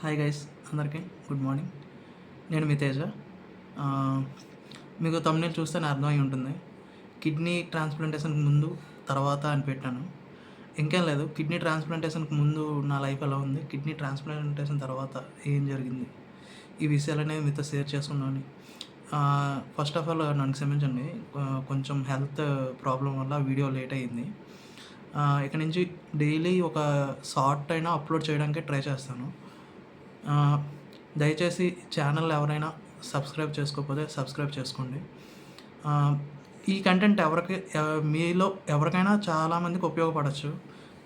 Hi guys అందరికీ good morning నేను మీ తేజ. మీకు తమిళ చూస్తే అర్థమై ఉంటుంది. కిడ్నీ ట్రాన్స్ప్లాంటేషన్కి ముందు తర్వాత అని పెట్టాను. ఇంకేం లేదు కిడ్నీ ట్రాన్స్ప్లాంటేషన్కి ముందు నా లైఫ్ ఎలా ఉంది? కిడ్నీ ట్రాన్స్ప్లాంటేషన్ తర్వాత ఏం జరిగింది? ఈ విషయాలనేవి మీతో షేర్ చేసుకున్నాను ఫస్ట్ ఆఫ్ ఆల్ నన్ను క్షమించండి. కొంచెం హెల్త్ ప్రాబ్లం వల్ల వీడియో లేట్ అయ్యింది ఆ, ఇక నుంచి డైలీ ఒక షార్ట్ అయినా అప్లోడ్ చేయడానికి ట్రై చేస్తాను. దయచేసి ఛానల్ ఎవరైనా సబ్స్క్రైబ్ చేసుకోకపోతే సబ్స్క్రైబ్ చేసుకోండి. ఈ కంటెంట్ ఎవరికి మీలో ఎవరికైనా చాలామందికి ఉపయోగపడచ్చు.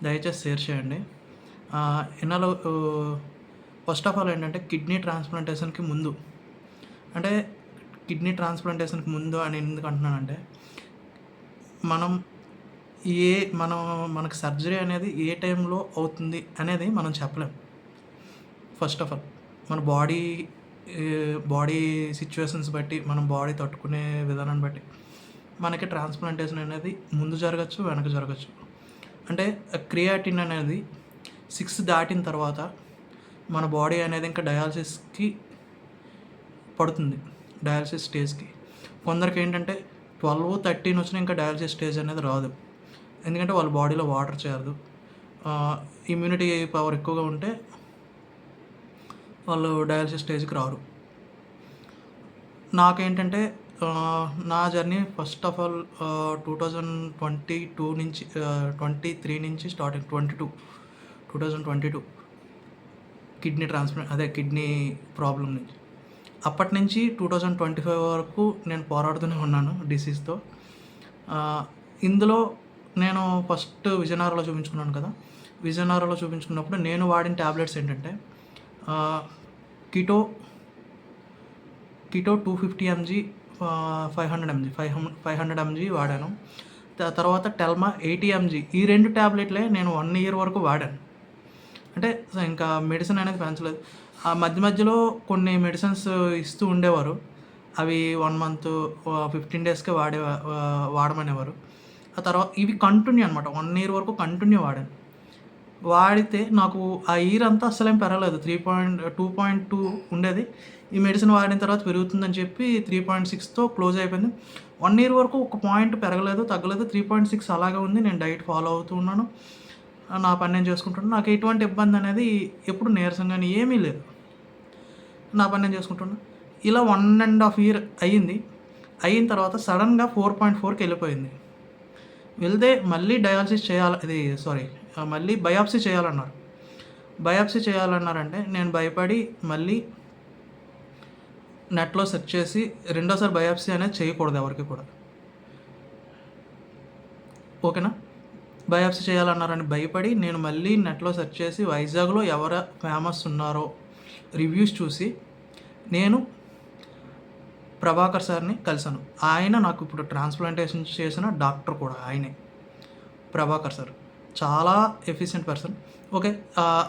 దయచేసి షేర్ చేయండి. ఇన్నాళ్ళు ఫస్ట్ ఆఫ్ ఆల్ ఏంటంటే కిడ్నీ ట్రాన్స్ప్లాంటేషన్కి ముందు అంటే కిడ్నీ ట్రాన్స్ప్లాంటేషన్కి ముందు అని ఎందుకు అంటున్నానంటే మనం ఏ మనం మనకు సర్జరీ అనేది ఏ టైంలో అవుతుంది అనేది మనం చెప్పలేం. ఫస్ట్ ఆఫ్ ఆల్ మన బాడీ బాడీ సిచ్యువేషన్స్ బట్టి మనం బాడీ తట్టుకునే విధానాన్ని బట్టి మనకి ట్రాన్స్ప్లాంటేషన్ అనేది ముందు జరగచ్చు వెనక జరగచ్చు. అంటే క్రియాటిన్ అనేది సిక్స్ దాటిన తర్వాత మన బాడీ అనేది ఇంకా డయాలసిస్కి పడుతుంది డయాలసిస్ స్టేజ్కి. కొందరికి ఏంటంటే ట్వెల్వ్ థర్టీన్ వచ్చిన ఇంకా డయాలసిస్ స్టేజ్ అనేది రాదు. ఎందుకంటే వాళ్ళ బాడీలో వాటర్ చేరదు. ఇమ్యూనిటీ పవర్ ఎక్కువగా ఉంటే వాళ్ళు డయాలసిస్ స్టేజ్కి రారు. నాకేంటంటే నా journey first of all two thousand twenty two నుంచి ట్వంటీ త్రీ నుంచి starting twenty two two thousand twenty two kidney transplant అదే కిడ్నీ ప్రాబ్లం నుంచి. అప్పటి నుంచి టూ థౌజండ్ ట్వంటీ ఫైవ్ వరకు నేను పోరాడుతూనే ఉన్నాను డిసీజ్తో. ఇందులో నేను ఫస్ట్ విజయనగరంలో చూపించుకున్నాను కదా. విజయనగరంలో చూపించుకున్నప్పుడు నేను వాడిన ట్యాబ్లెట్స్ ఏంటంటే keto keto two fifty MG five hundred MG five hundred five hundred MG వాడాను. తర్వాత టెల్మా ఎయిటీ ఎంజీ ఈ రెండు ట్యాబ్లెట్లే నేను వన్ ఇయర్ వరకు వాడాను. అంటే ఇంకా మెడిసిన్ అనేది పెంచలేదు. ఆ మధ్య మధ్యలో కొన్ని మెడిసిన్స్ ఇస్తూ ఉండేవారు. అవి వన్ మంత్ ఫిఫ్టీన్ డేస్కే వాడే వాడమనేవారు. ఆ తర్వాత ఇవి కంటిన్యూ అనమాట వన్ ఇయర్ వరకు కంటిన్యూ వాడాను. వాడితే నాకు ఆ ఇయర్ అంతా అసలేం పెరగలేదు. Three point two point two ఉండేది. ఈ మెడిసిన్ వాడిన తర్వాత పెరుగుతుందని చెప్పి త్రీ పాయింట్ సిక్స్తో క్లోజ్ అయిపోయింది. వన్ ఇయర్ వరకు ఒక పాయింట్ పెరగలేదు తగ్గలేదు. త్రీ పాయింట్ సిక్స్ అలాగే ఉంది. నేను డైట్ ఫాలో అవుతూ ఉన్నాను. నా పని నేను చేసుకుంటున్నాను. నాకు ఎటువంటి ఇబ్బంది అనేది ఎప్పుడు నీరసం కానీ ఏమీ లేదు. నా పని నేను చేసుకుంటున్నాను ఇలా వన్ అండ్ హాఫ్ ఇయర్ అయ్యింది. అయిన తర్వాత సడన్గా ఫోర్ పాయింట్ ఫోర్కి వెళ్ళిపోయింది. వెళ్తే మళ్ళీ డయాలసిస్ చేయాలి. ఇది సారీ మళ్ళీ బయాప్సీ చేయాలన్నారు. బయాప్సీ చేయాలన్నారంటే నేను భయపడి మళ్ళీ నెట్లో సెర్చ్ చేసి రెండోసారి బయాప్సీ అనేది చేయకూడదు ఎవరికి కూడా. ఓకేనా? బయాప్సీ చేయాలన్నారని భయపడి నేను మళ్ళీ నెట్లో సెర్చ్ చేసి వైజాగ్లో ఎవరు ఫేమస్ ఉన్నారో రివ్యూస్ చూసి నేను ప్రభాకర్ సార్ని కలిశాను. ఆయన నాకు ఇప్పుడు ట్రాన్స్ప్లాంటేషన్ చేసిన డాక్టర్ కూడా ఆయనే. ప్రభాకర్ సార్. చాలా ఎఫిషియెంట్ పర్సన్ ఓకే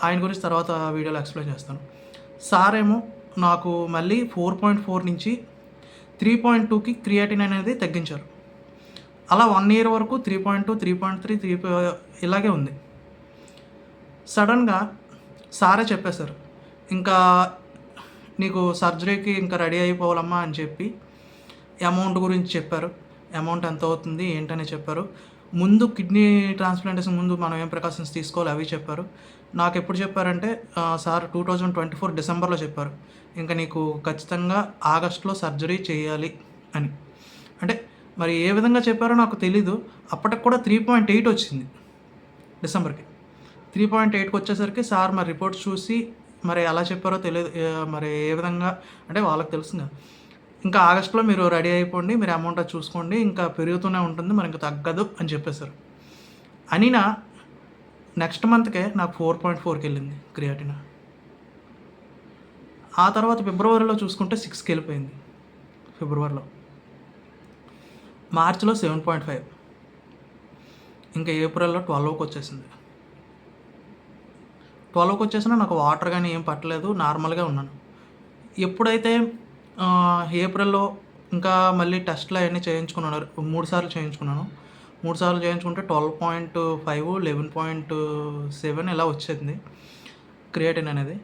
ఆయన గురించి తర్వాత వీడియోలో ఎక్స్ప్లెయిన్ చేస్తాను. సార్ ఏమో నాకు మళ్ళీ ఫోర్ పాయింట్ ఫోర్ నుంచి త్రీ పాయింట్ టూకి క్రియేటిన్ అనేది తగ్గించారు. అలా వన్ ఇయర్ వరకు three point two three point three three ఇలాగే ఉంది. సడన్గా సారే చెప్పేశారు ఇంకా నీకు సర్జరీకి ఇంకా రెడీ అయిపోవాలమ్మా అని చెప్పి అమౌంట్ గురించి చెప్పారు. అమౌంట్ ఎంత అవుతుంది ఏంటని చెప్పారు. ముందు కిడ్నీ ట్రాన్స్ప్లాంటేషన్ ముందు మనం ఏం ప్రికాషన్స్ తీసుకోవాలి అవి చెప్పారు. నాకు ఎప్పుడు చెప్పారంటే sir two thousand twenty four డిసెంబర్లో చెప్పారు. ఇంకా నీకు ఖచ్చితంగా ఆగస్ట్లో సర్జరీ చేయాలి అని. అంటే మరి ఏ విధంగా చెప్పారో నాకు తెలీదు. అప్పటికి కూడా త్రీ పాయింట్ ఎయిట్ వచ్చింది డిసెంబర్కి. త్రీ పాయింట్ ఎయిట్కి వచ్చేసరికి సార్ మరి రిపోర్ట్స్ చూసి మరి ఎలా చెప్పారో తెలియదు మరి ఏ విధంగా అంటే వాళ్ళకి తెలుసు కదా. ఇంకా ఆగస్టులో మీరు రెడీ అయిపోండి మీరు అమౌంట్ చూసుకోండి ఇంకా పెరుగుతూనే ఉంటుంది మరి ఇంకా తగ్గదు అని చెప్పేశారు. అనినా నెక్స్ట్ మంత్కే నాకు ఫోర్ పాయింట్ ఫోర్కి వెళ్ళింది క్రియాటినా. ఆ తర్వాత ఫిబ్రవరిలో చూసుకుంటే సిక్స్కి వెళ్ళిపోయింది ఫిబ్రవరిలో. మార్చిలో సెవెన్ పాయింట్ ఫైవ్ ఇంకా ఏప్రిల్లో ట్వెల్వ్కి వచ్చేసింది. ట్వెల్వ్కి వచ్చేసినా నాకు వాటర్ కానీ ఏం పట్టలేదు నార్మల్గా ఉన్నాను. ఎప్పుడైతే ఏప్రిల్లో ఇంకా మళ్ళీ టెస్ట్లు అవన్నీ చేయించుకున్నాను. మూడు సార్లు చేయించుకున్నాను. మూడు సార్లు చేయించుకుంటే twelve point five eleven point seven ఇలా వచ్చింది క్రియేటిన్ అనేది.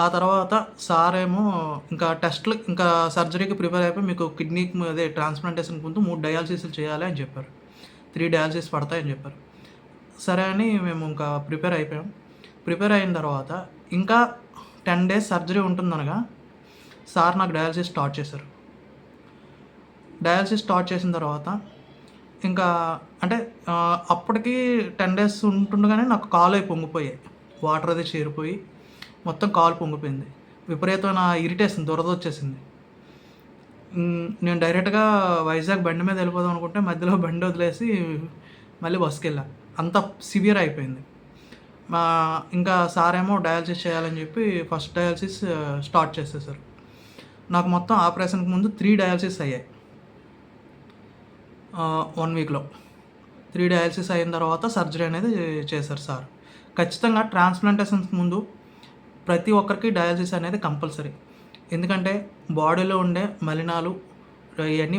ఆ తర్వాత సార్ ఏమో ఇంకా టెస్ట్లు ఇంకా సర్జరీకి ప్రిపేర్ అయిపోయి మీకు కిడ్నీకి అదే ట్రాన్స్ప్లాంటేషన్ ముందు మూడు డయాలసిస్లు చేయాలి అని చెప్పారు. త్రీ డయాలసిస్ పడతాయని చెప్పారు. సరే అని మేము ఇంకా ప్రిపేర్ అయిపోయాం. ప్రిపేర్ అయిన తర్వాత ఇంకా టెన్ డేస్ సర్జరీ ఉంటుందనగా సార్ నాకు డయాలసిస్ స్టార్ట్ చేశారు. డయాలసిస్ స్టార్ట్ చేసిన తర్వాత ఇంకా అంటే అప్పటికి టెన్ డేస్ ఉంటుండగానే నాకు కాలు అవి పొంగిపోయాయి. వాటర్ అది చేరిపోయి మొత్తం కాలు పొంగిపోయింది. విపరీతమైన ఇరిటేషన్ దురద వచ్చేసింది. నేను డైరెక్ట్గా వైజాగ్ బండి మీద వెళ్ళిపోదాం అనుకుంటే మధ్యలో బండి వదిలేసి మళ్ళీ బస్కి వెళ్ళా. అంత సివియర్ అయిపోయింది. మా ఇంకా సారేమో డయాలసిస్ చేయాలని చెప్పి ఫస్ట్ డయాలసిస్ స్టార్ట్ చేసేసారు. నాకు మొత్తం ఆపరేషన్కి ముందు త్రీ డయాలసిస్ అయ్యాయి. వన్ వీక్లో త్రీ డయాలసిస్ అయిన తర్వాత సర్జరీ అనేది చేశారు సార్. ఖచ్చితంగా ట్రాన్స్ప్లాంటేషన్స్ ముందు ప్రతి ఒక్కరికి డయాలసిస్ అనేది కంపల్సరీ ఎందుకంటే బాడీలో ఉండే మలినాలు ఇవన్నీ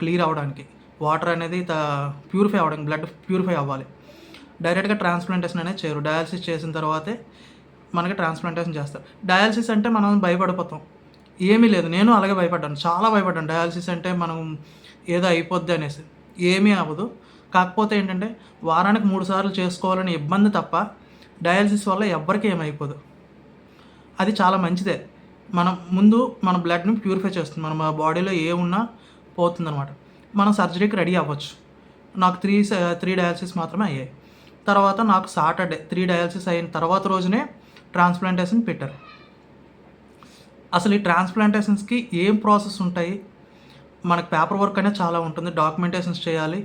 క్లియర్ అవ్వడానికి వాటర్ అనేది ప్యూరిఫై అవ్వడానికి బ్లడ్ ప్యూరిఫై అవ్వాలి. డైరెక్ట్గా ట్రాన్స్ప్లాంటేషన్ అనేది చేయరు. డయాలసిస్ చేసిన తర్వాతే మనకి ట్రాన్స్ప్లాంటేషన్ చేస్తారు. డయాలసిస్ అంటే మనం భయపడిపోతాం. ఏమీ లేదు. నేను అలాగే భయపడ్డాను. చాలా భయపడ్డాను. డయాలసిస్ అంటే మనం ఏదో అయిపోద్ది అనేసి. ఏమీ అవ్వదు. కాకపోతే ఏంటంటే వారానికి మూడు సార్లు చేసుకోవాలని ఇబ్బంది తప్ప డయాలసిస్ వల్ల ఎవ్వరికి ఏమైపోదు. అది చాలా మంచిదే. మనం ముందు మన బ్లడ్ని ప్యూరిఫై చేస్తుంది. మన బాడీలో ఏ ఉన్నా పోతుందన్నమాట. మనం సర్జరీకి రెడీ అవ్వచ్చు. నాకు త్రీ త్రీ డయాలసిస్ మాత్రమే అయ్యాయి. తర్వాత నాకు సాటర్డే త్రీ డయాలసిస్ అయిన తర్వాత రోజునే ట్రాన్స్ప్లాంటేషన్ పెట్టారు. అసలు ఈ ట్రాన్స్ప్లాంటేషన్స్కి ఏం ప్రాసెస్ ఉంటాయి? మనకు పేపర్ వర్క్ అనేది చాలా ఉంటుంది. డాక్యుమెంటేషన్స్ చేయాలి.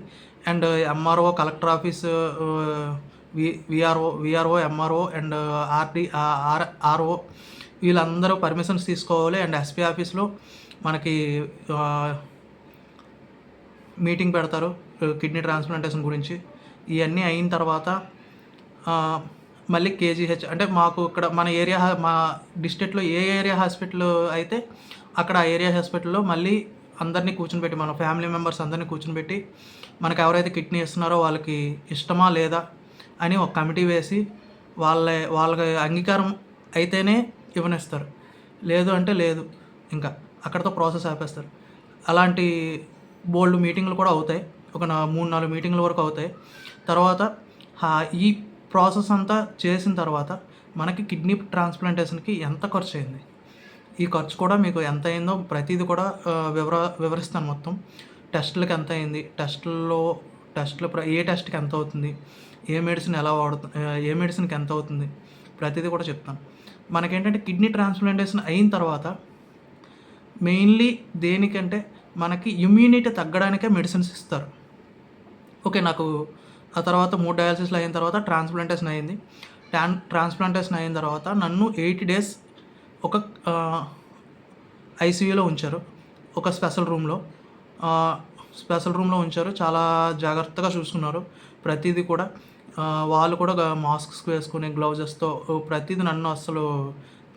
And MRO collector office V VRO VRO MRO and RD R RO వీళ్ళందరూ పర్మిషన్స్ తీసుకోవాలి. అండ్ ఎస్పీ ఆఫీస్లో మనకి మీటింగ్ పెడతారు. కిడ్నీ ట్రాన్స్ప్లాంటేషన్ గురించి. ఇవన్నీ అయిన తర్వాత మళ్ళీ కేజీహెచ్. అంటే మాకు ఇక్కడ మన ఏరియా మా డిస్ట్రిక్ట్లో ఏ ఏరియా హాస్పిటల్ అయితే అక్కడ ఆ ఏరియా హాస్పిటల్లో మళ్ళీ అందరినీ కూర్చునిపెట్టి మన ఫ్యామిలీ మెంబర్స్ అందరినీ కూర్చునిపెట్టి మనకు ఎవరైతే కిడ్నీ ఇస్తున్నారో వాళ్ళకి ఇష్టమా లేదా అని ఒక కమిటీ వేసి వాళ్ళ వాళ్ళకి అంగీకారం అయితేనే ఇవ్వనిస్తారు. లేదు అంటే లేదు ఇంకా అక్కడతో ప్రాసెస్ ఆపేస్తారు. అలాంటి బోల్డ్ మీటింగ్లు కూడా అవుతాయి. ఒక మూడు నాలుగు మీటింగ్ల వరకు అవుతాయి. తర్వాత ఈ ప్రాసెస్ అంతా చేసిన తర్వాత మనకి కిడ్నీ ట్రాన్స్ప్లాంటేషన్కి ఎంత ఖర్చు అయింది ఈ ఖర్చు కూడా మీకు ఎంత అయిందో ప్రతిదీ కూడా వివర వివరిస్తాను మొత్తం. టెస్టులకు ఎంత అయింది టెస్టుల్లో టెస్టులు ప్ర- ఏ టెస్ట్కి ఎంత అవుతుంది ఏ మెడిసిన్ ఎలా వాడుతు ఏ మెడిసిన్కి ఎంత అవుతుంది ప్రతిదీ కూడా చెప్తాను. మనకేంటంటే కిడ్నీ ట్రాన్స్ప్లాంటేషన్ అయిన తర్వాత మెయిన్లీ దేనికంటే మనకి ఇమ్యూనిటీ తగ్గడానికే మెడిసిన్స్ ఇస్తారు. ఓకే నాకు ఆ తర్వాత మూడు డయాలసిస్లు అయిన తర్వాత ట్రాన్స్ప్లాంటేషన్ అయింది. ట్రాన్ ట్రాన్స్ప్లాంటేషన్ అయిన తర్వాత నన్ను ఎయిటీ డేస్ ఒక ఐసీయూలో ఉంచారు. ఒక స్పెషల్ రూమ్లో. స్పెషల్ రూమ్లో ఉంచారు. చాలా జాగ్రత్తగా చూసుకున్నారు. ప్రతిదీ కూడా వాళ్ళు కూడా మాస్క్స్ వేసుకుని గ్లౌజెస్తో ప్రతిదీ నన్ను అసలు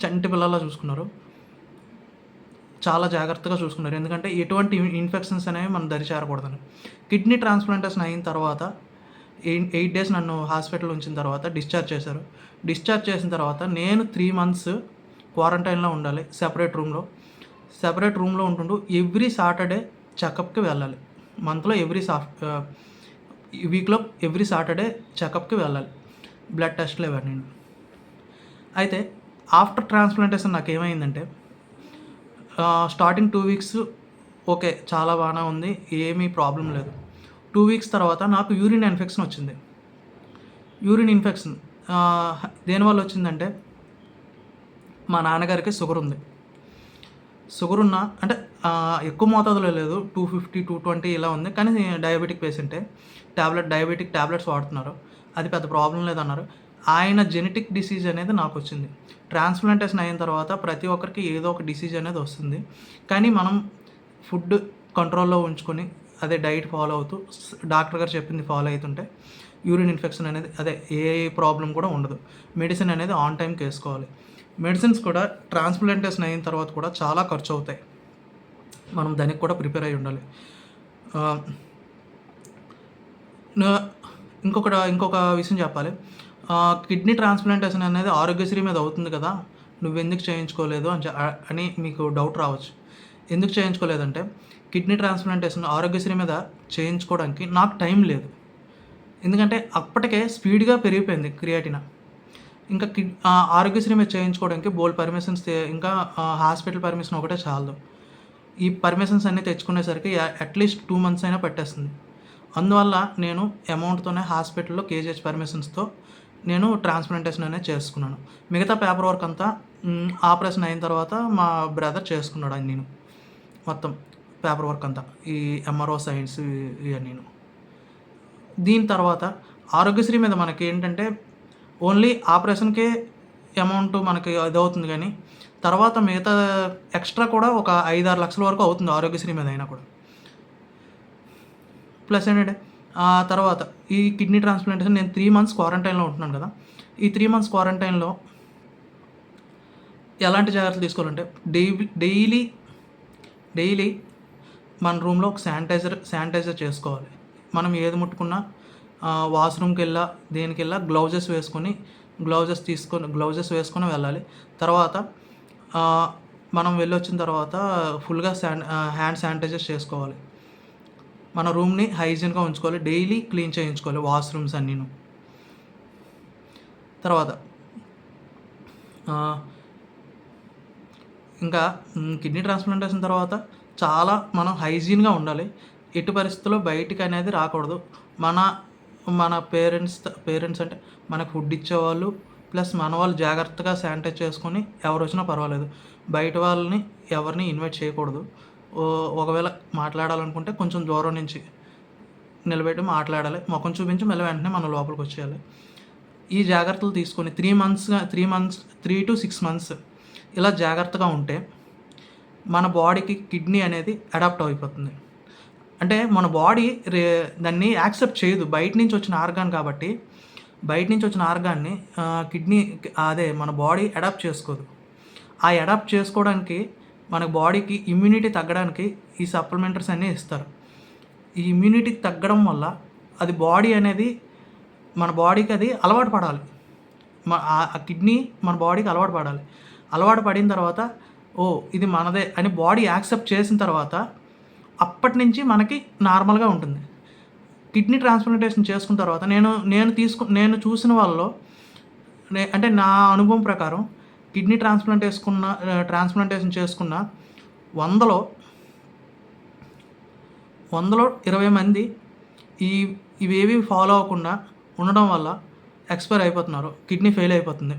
చంటి పిల్లల్లా చూసుకున్నారు. చాలా జాగ్రత్తగా చూసుకున్నారు. ఎందుకంటే ఎటువంటి ఇన్ఫెక్షన్స్ అనేవి మనం దరి చేరకూడదని కిడ్నీ ట్రాన్స్ప్లాంటేషన్ అయిన తర్వాత ఎయిట్ ఎయిట్ డేస్ నన్ను హాస్పిటల్ ఉంచిన తర్వాత డిశ్చార్జ్ చేశారు. డిశ్చార్జ్ చేసిన తర్వాత నేను త్రీ మంత్స్ క్వారంటైన్లో ఉండాలి సెపరేట్ రూమ్లో సెపరేట్ రూమ్లో ఉంటుండు ఎవ్రీ సాటర్డే చెకప్కి వెళ్ళాలి. మంత్లో ఎవ్రీ సాఫ్ట్ వీక్లో ఎవ్రీ సాటర్డే చెకప్కి వెళ్ళాలి బ్లడ్ టెస్ట్లు ఇవన్నీ అయితే ఆఫ్టర్ ట్రాన్స్ప్లాంటేషన్ నాకు ఏమైందంటే స్టార్టింగ్ టూ వీక్స్ ఓకే చాలా బాగానే ఉంది ఏమీ ప్రాబ్లం లేదు. టూ వీక్స్ తర్వాత నాకు యూరిన్ ఇన్ఫెక్షన్ వచ్చింది. యూరిన్ ఇన్ఫెక్షన్ దేనివల్ల వచ్చిందంటే మా నాన్నగారికి షుగర్ ఉంది. షుగర్ ఉన్న అంటే ఎక్కువ మోతాదులో లేదు టూ ఫిఫ్టీ టూ ట్వంటీ ఇలా ఉంది. కానీ డయాబెటిక్ పేషెంటే ట్యాబ్లెట్ డయాబెటిక్ ట్యాబ్లెట్స్ వాడుతున్నారు. అది పెద్ద ప్రాబ్లం లేదన్నారు. ఆయన జెనెటిక్ డిసీజ్ అనేది నాకు వచ్చింది. ట్రాన్స్ప్లాంటేషన్ అయిన తర్వాత ప్రతి ఒక్కరికి ఏదో ఒక డిసీజ్ అనేది వస్తుంది. కానీ మనం ఫుడ్ కంట్రోల్లో ఉంచుకొని అదే డైట్ ఫాలో అవుతూ డాక్టర్ గారు చెప్పింది ఫాలో అవుతుంటే యూరిన్ ఇన్ఫెక్షన్ అనేది అదే ఏ ప్రాబ్లం కూడా ఉండదు. మెడిసిన్ అనేది ఆన్ టైంకి వేసుకోవాలి మెడిసిన్స్ కూడా ట్రాన్స్ప్లాంటేషన్ అయిన తర్వాత కూడా చాలా ఖర్చు అవుతాయి. మనం దానికి కూడా ప్రిపేర్ అయి ఉండాలి. ఇంకొక ఇంకొకటి ఇంకొక విషయం చెప్పాలి. కిడ్నీ ట్రాన్స్ప్లాంటేషన్ అనేది ఆరోగ్యశ్రీ మీద అవుతుంది కదా నువ్వెందుకు చేయించుకోలేదు అని అని మీకు డౌట్ రావచ్చు. ఎందుకు చేయించుకోలేదంటే కిడ్నీ ట్రాన్స్ప్లాంటేషన్ ఆరోగ్యశ్రీ మీద చేయించుకోవడానికి నాకు టైం లేదు. ఎందుకంటే అప్పటికే స్పీడ్గా పెరిగిపోయింది క్రియాటినా. ఇంకా కిడ్ ఆ, ఆరోగ్యశ్రీ మీద చేయించుకోవడానికి బోల్ పర్మిషన్స్ ఇంకా హాస్పిటల్ పర్మిషన్ ఒకటే చాలదు. ఈ పర్మిషన్స్ అన్నీ తెచ్చుకునేసరికి అట్లీస్ట్ టూ మంత్స్ అయినా పట్టేస్తుంది. అందువల్ల నేను అమౌంట్తోనే హాస్పిటల్లో కేజీహెచ్ పర్మిషన్స్తో నేను ట్రాన్స్ప్లాంటేషన్ అనేది చేసుకున్నాను. మిగతా పేపర్ వర్క్ అంతా ఆపరేషన్ అయిన తర్వాత మా బ్రదర్ చేసుకున్నాడు అని నేను మొత్తం. పేపర్ వర్క్ అంతా ఈ ఎంఆర్ఓ సైన్స్ ఇవన్నీ. దీని తర్వాత ఆరోగ్యశ్రీ మీద మనకి ఏంటంటే ఓన్లీ ఆపరేషన్కే అమౌంట్ మనకి ఇది అవుతుంది కానీ తర్వాత మిగతా ఎక్స్ట్రా కూడా ఒక ఐదు ఆరు లక్షల వరకు అవుతుంది ఆరోగ్యశ్రీ మీద అయినా కూడా. ప్లస్ ఏంటంటే ఆ తర్వాత ఈ కిడ్నీ ట్రాన్స్ప్లాంటేషన్ నేను త్రీ మంత్స్ క్వారంటైన్లో ఉంటున్నాను కదా ఈ త్రీ మంత్స్ క్వారంటైన్లో ఎలాంటి జాగ్రత్తలు తీసుకోవాలంటే డైలీ డైలీ డైలీ మన రూమ్లో ఒక శానిటైజర్ శానిటైజర్ చేసుకోవాలి. మనం ఏది ముట్టుకున్నా వాష్రూమ్కి వెళ్ళా దేనికి వెళ్ళా గ్లౌజెస్ వేసుకొని గ్లౌజెస్ తీసుకొని గ్లౌజెస్ వేసుకొని వెళ్ళాలి. తర్వాత మనం వెళ్ళొచ్చిన తర్వాత ఫుల్గా శాన్ హ్యాండ్ శానిటైజర్ చేసుకోవాలి. మన రూమ్ని హైజీన్గా ఉంచుకోవాలి. డైలీ క్లీన్ చేయించుకోవాలి వాష్రూమ్స్ అన్నీను. తర్వాత ఇంకా కిడ్నీ ట్రాన్స్ప్లాంటేషన్ తర్వాత చాలా మనం హైజీన్గా ఉండాలి. ఎట్టి పరిస్థితుల్లో బయటికి అనేది రాకూడదు. మన మన పేరెంట్స్ పేరెంట్స్ అంటే మనకు ఫుడ్ ఇచ్చేవాళ్ళు ప్లస్ మన వాళ్ళు జాగ్రత్తగా శానిటైజ్ చేసుకొని ఎవరు వచ్చినా పర్వాలేదు. బయట వాళ్ళని ఎవరిని ఇన్వైట్ చేయకూడదు. ఓ- ఒకవేళ మాట్లాడాలనుకుంటే కొంచెం దూరం నుంచి నిలబెట్టి మాట్లాడాలి. ముఖం చూపించి మళ్ళీ వెంటనే మన లోపలికి వచ్చేయాలి. ఈ జాగ్రత్తలు తీసుకొని three మంత్స్గా three months three to six months ఇలా జాగ్రత్తగా ఉంటే మన బాడీకి కిడ్నీ అనేది అడాప్ట్ అయిపోతుంది. అంటే మన బాడీ రే దాన్ని యాక్సెప్ట్ చేయదు. బయట నుంచి వచ్చిన ఆర్గాన్ కాబట్టి బయట నుంచి వచ్చిన ఆర్గాన్ని కిడ్నీ అదే మన బాడీ అడాప్ట్ చేసుకోదు. ఆ అడాప్ట్ చేసుకోవడానికి మన బాడీకి ఇమ్యూనిటీ తగ్గడానికి ఈ సప్లిమెంటరీస్ అన్నీ ఇస్తారు. ఈ ఇమ్యూనిటీ తగ్గడం వల్ల అది బాడీ అనేది మన బాడీకి అది అలవాటు పడాలి. ఆ కిడ్నీ మన బాడీకి అలవాటు పడాలి. అలవాటు పడిన తర్వాత ఓ ఇది మనదే అని బాడీ యాక్సెప్ట్ చేసిన తర్వాత అప్పటి నుంచి మనకి నార్మల్గా ఉంటుంది. కిడ్నీ ట్రాన్స్ప్లాంటేషన్ చేసుకున్న తర్వాత నేను నేను తీసుకు నేను చూసిన వాళ్ళలో నే- అంటే నా అనుభవం ప్రకారం కిడ్నీ ట్రాన్స్ప్లాంట్ వేసుకున్న ట్రాన్స్ప్లాంటేషన్ చేసుకున్న వందలో వందలో ఇరవై మంది ఈ ఇవేవి ఫాలో అవ్వకుండా ఉండడం వల్ల ఎక్స్పైర్ అయిపోతున్నారు. కిడ్నీ ఫెయిల్ అయిపోతుంది.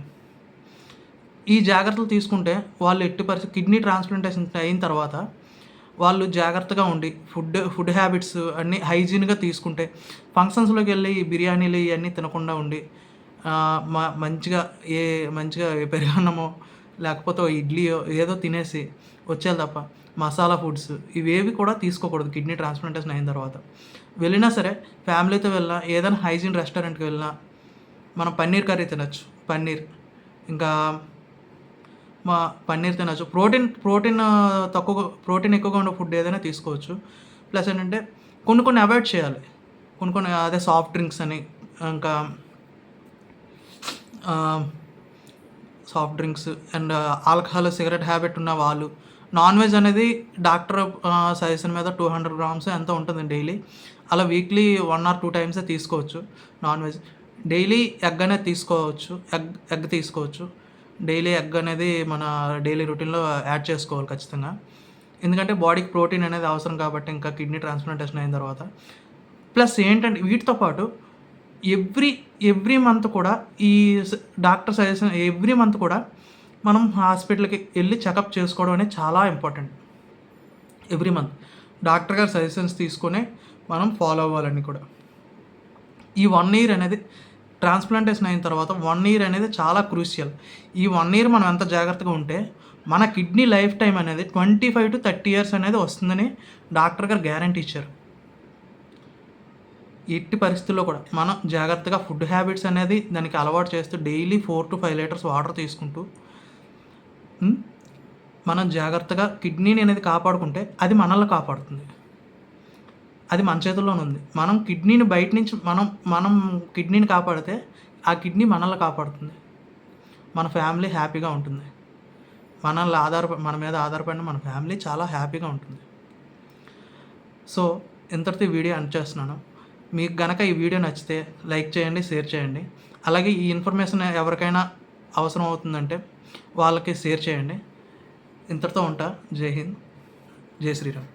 ఈ జాగ్రత్తలు తీసుకుంటే వాళ్ళు ఎట్టి పరిస్థితి కిడ్నీ ట్రాన్స్ప్లాంటేషన్ అయిన తర్వాత వాళ్ళు జాగ్రత్తగా ఉండి ఫుడ్ ఫుడ్ హ్యాబిట్స్ అన్నీ హైజీన్గా తీసుకుంటే ఫంక్షన్స్లోకి వెళ్ళి ఈ బిర్యానీలు ఇవన్నీ తినకుండా ఉండి మంచిగా ఏ మంచిగా ఏ పెరుగన్నమో లేకపోతే ఇడ్లీయో ఏదో తినేసి వచ్చేది తప్ప మసాలా ఫుడ్స్ ఇవేవి కూడా తీసుకోకూడదు కిడ్నీ ట్రాన్స్ప్లాంటేషన్ అయిన తర్వాత. వెళ్ళినా సరే ఫ్యామిలీతో వెళ్ళినా ఏదైనా హైజీన్ రెస్టారెంట్కి వెళ్ళినా మనం పన్నీర్ కర్రీ తినచ్చు. పన్నీర్. ఇంకా మా పన్నీర్ తినచ్చు. ప్రోటీన్ ప్రోటీన్ తక్కువ ప్రోటీన్ ఎక్కువగా ఉండే ఫుడ్ ఏదైనా తీసుకోవచ్చు. ప్లస్ ఏంటంటే కొన్ని కొన్ని అవాయిడ్ చేయాలి. కొన్ని కొన్ని అదే సాఫ్ట్ డ్రింక్స్ అని ఇంకా soft drinks and alcohol cigarette habit ఉన్న వాళ్ళు. నాన్ వెజ్ అనేది డాక్టర్ సజెషన్ మీద టూ హండ్రెడ్ గ్రామ్స్ ఎంత ఉంటుంది డైలీ? అలా వీక్లీ వన్ ఆర్ టూ టైమ్సే తీసుకోవచ్చు నాన్ వెజ్. డైలీ ఎగ్ అనేది తీసుకోవచ్చు ఎగ్ ఎగ్ తీసుకోవచ్చు. డైలీ ఎగ్ అనేది మన డైలీ రొటీన్లో యాడ్ చేసుకోవాలి ఖచ్చితంగా. ఎందుకంటే బాడీకి ప్రోటీన్ అనేది అవసరం కాబట్టి ఇంకా కిడ్నీ ట్రాన్స్ప్లాంటేషన్ అయిన తర్వాత. ప్లస్ ఏంటంటే వీటితో పాటు ఎవ్రీ ఎవ్రీ మంత్ కూడా ఈ డాక్టర్ సజెషన్ ఎవ్రీ మంత్ కూడా మనం హాస్పిటల్కి వెళ్ళి చెకప్ చేసుకోవడం అనేది చాలా ఇంపార్టెంట్. ఎవ్రీ మంత్ డాక్టర్ గారి సజెషన్స్ తీసుకొని మనం ఫాలో అవ్వాలని కూడా. ఈ వన్ ఇయర్ అనేది ట్రాన్స్ప్లాంటేషన్ అయిన తర్వాత వన్ ఇయర్ అనేది చాలా క్రూషియల్. ఈ వన్ ఇయర్ మనం ఎంత జాగ్రత్తగా ఉంటే మన కిడ్నీ లైఫ్ టైం అనేది twenty five to thirty years అనేది వస్తుందని డాక్టర్ గారు గ్యారంటీ ఇచ్చారు. ఎట్టి పరిస్థితుల్లో కూడా మనం జాగ్రత్తగా ఫుడ్ హ్యాబిట్స్ అనేది దానికి అలవాటు చేస్తూ daily four to five litres water తీసుకుంటూ మనం జాగ్రత్తగా కిడ్నీని అనేది కాపాడుకుంటే అది మనల్ని కాపాడుతుంది. అది మన చేతుల్లోనే ఉంది. మనం కిడ్నీని బయట నుంచి మనం మనం కిడ్నీని కాపాడితే ఆ కిడ్నీ మనల్ని కాపాడుతుంది. మన ఫ్యామిలీ హ్యాపీగా ఉంటుంది. మనల్ని ఆధార మన మీద ఆధారపడిన మన ఫ్యామిలీ చాలా హ్యాపీగా ఉంటుంది. సో ఇంతటితో ఈ వీడియో అండ్ చేస్తున్నాను. మీకు గనక ఈ వీడియో నచ్చితే లైక్ చేయండి షేర్ చేయండి. అలాగే ఈ ఇన్ఫర్మేషన్ ఎవరికైనా అవసరం అవుతుందంటే వాళ్ళకి షేర్ చేయండి. ఇంతటితో ఉంటా. జై హింద్. జై శ్రీరామ్.